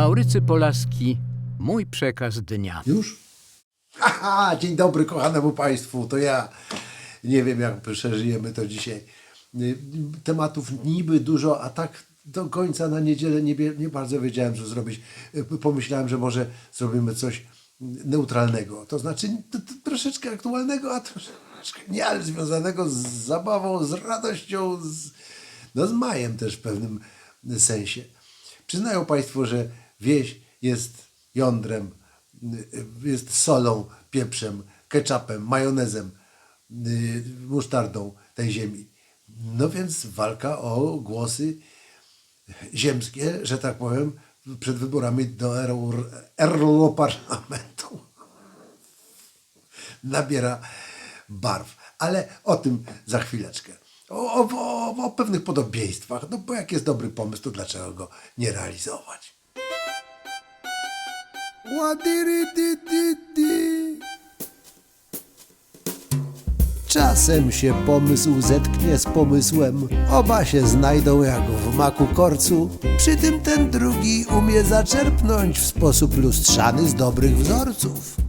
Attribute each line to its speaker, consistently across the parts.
Speaker 1: Maurycy Polaski, mój przekaz dnia.
Speaker 2: Już? Haha, dzień dobry kochanemu Państwu, to ja. Nie wiem, jak przeżyjemy to dzisiaj. Y, Tematów niby dużo, a tak do końca na niedzielę nie, nie bardzo wiedziałem, co zrobić. Y, Pomyślałem, że może zrobimy coś neutralnego. To znaczy t- t- troszeczkę aktualnego, a troszeczkę nie, ale związanego z zabawą, z radością, z, no z majem też w pewnym sensie. Przyznają Państwo, że wieś jest jądrem, jest solą, pieprzem, ketchupem, majonezem, y, musztardą tej ziemi. No więc walka o głosy ziemskie, że tak powiem, przed wyborami do Euro- Europarlamentu nabiera barw. Ale o tym za chwileczkę. O, o, o, o pewnych podobieństwach. No bo jak jest dobry pomysł, to dlaczego go nie realizować? Ładyrydydydy. Czasem się pomysł zetknie z pomysłem, oba się znajdą jak w maku korcu. Przy tym ten drugi umie zaczerpnąć w sposób lustrzany z dobrych wzorców.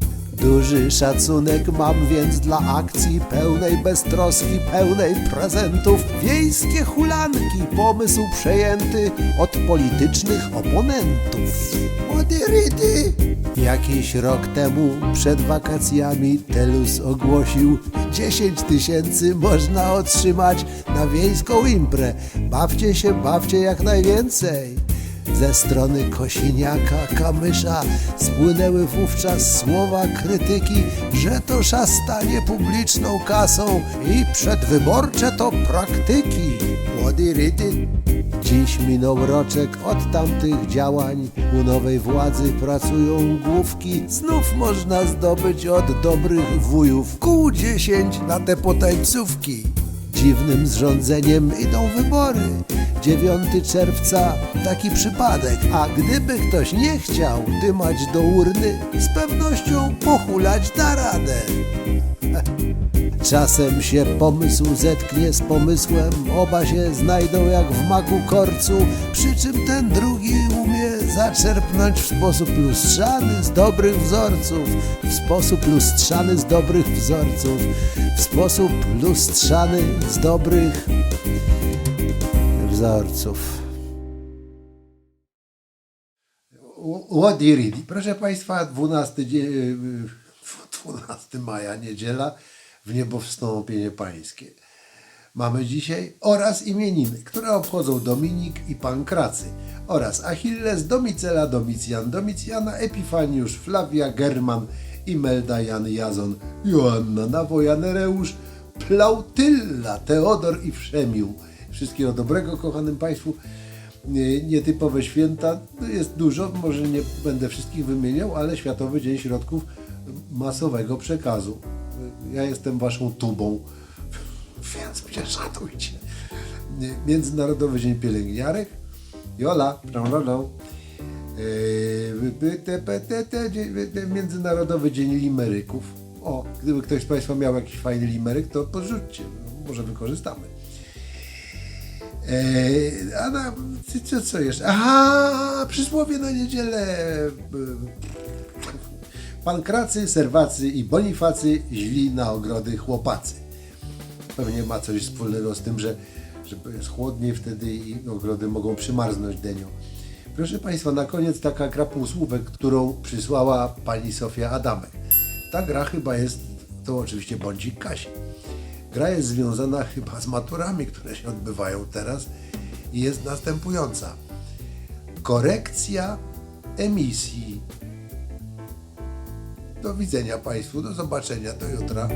Speaker 2: Duży szacunek mam więc dla akcji pełnej beztroski, pełnej prezentów. Wiejskie hulanki, pomysł przejęty od politycznych oponentów. Moderydy! Jakiś rok temu przed wakacjami Telus ogłosił 10 tysięcy można otrzymać na wiejską imprę. Bawcie się, bawcie jak najwięcej. Ze strony Kosiniaka, Kamysza spłynęły wówczas słowa krytyki, że to szastanie publiczną kasą i przedwyborcze to praktyki. Młody rydy. Dziś minął roczek od tamtych działań. U nowej władzy pracują główki. Znów można zdobyć od dobrych wujów kół dziesięć na te potańcówki. Dziwnym zrządzeniem idą wybory. 9 czerwca taki przypadek, a gdyby ktoś nie chciał dymać do urny, z pewnością pochulać da radę. Czasem się pomysł zetknie z pomysłem, oba się znajdą jak w maku korcu, przy czym ten drugi umie zaczerpnąć w sposób lustrzany z dobrych wzorców, w sposób lustrzany z dobrych wzorców, w sposób lustrzany z dobrych wzorców. Ładiridi. Proszę Państwa, 12, dzie- y, 12 maja, niedziela, w niebo wstąpienie pańskie. Mamy dzisiaj oraz imieniny, które obchodzą Dominik i Pankracy oraz Achilles, Domicela, Domicjan, Domicjana, Epifaniusz, Flavia, German, Imelda, Jan, Jazon, Joanna, Nawoja, Nereusz, Plautylla, Teodor i Wszemił. Wszystkiego dobrego, kochanym Państwu. Nie- Nietypowe święta no jest dużo, może nie będę wszystkich wymieniał, ale Światowy Dzień Środków Masowego Przekazu. Ja jestem Waszą tubą, więc mnie szanujcie. Międzynarodowy Dzień Pielęgniarek. Jola, prąlolą. Międzynarodowy Dzień Limeryków. O, gdyby ktoś z Państwa miał jakiś fajny limeryk, to podrzućcie. Może wykorzystamy. Eee, a na, co, co jeszcze? Aha, przysłowie na niedzielę. Pankracy, serwacy i bonifacy źli na ogrody chłopacy. Pewnie ma coś wspólnego z tym, że, że jest chłodniej wtedy i ogrody mogą przymarznąć denią. Proszę Państwa, na koniec taka gra półsłówek, którą przysłała pani Sofia Adamek. Ta gra chyba jest, to oczywiście bądźik Kasi. Gra jest związana chyba z maturami, które się odbywają teraz i jest następująca. Korekcja emisji. Do widzenia Państwu, do zobaczenia, do jutra.